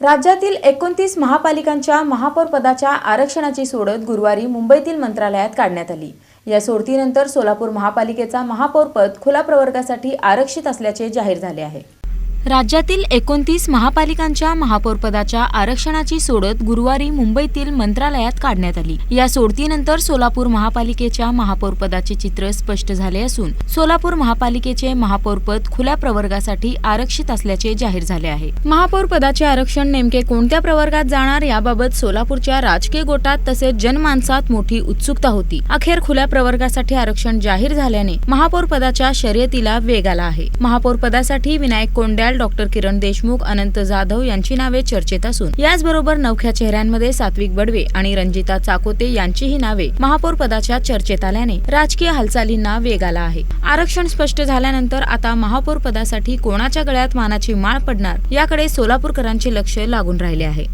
राज्यातील एकोणतीस महापालिकांच्या महापौरपदाच्या आरक्षणाची सोडत गुरुवारी मुंबईतील मंत्रालयात काढण्यात आली. या सोडतीनंतर सोलापूर महापालिकेचा महापौरपद खुला प्रवर्गासाठी आरक्षित असल्याचे जाहीर झाले आहे. राज्यातील एकोणतीस महापालिकांच्या महापौरपदाच्या आरक्षणाची सोडत गुरुवारी मुंबईतील मंत्रालयात काढण्यात आली. या सोडतीनंतर सोलापूर महापालिकेच्या महापौरपदाचे चित्र स्पष्ट झाले असून सोलापूर महापालिकेचे महापौरपद खुल्या प्रवर्गासाठी आरक्षित असल्याचे जाहीर झाले आहे. महापौरपदाचे आरक्षण नेमके कोणत्या प्रवर्गात जाणार याबाबत सोलापूरच्या राजकीय गोटात तसेच जनमानसात मोठी उत्सुकता होती. अखेर खुल्या प्रवर्गासाठी आरक्षण जाहीर झाल्याने महापौरपदाच्या शर्यतीला वेग आला आहे. महापौरपदासाठी विनायक कोंड्याळ कोंड्याल डॉक्टर किरण देशमुख अनंत जाधव यांची नावे चर्चेत असून याचबरोबर नवख्या चेहऱ्यांमध्ये सात्विक बडवे आणि रंजिता चाकोते यांचीही नावे महापौर पदाच्या चर्चेत आल्याने राजकीय हालचालींना वेग आला आहे. आरक्षण स्पष्ट झाल्यानंतर आता महापौर पदासाठी कोणाच्या गळ्यात मानाची माळ पडणार याकडे सोलापूरकरांचे लक्ष लागून राहिले आहे.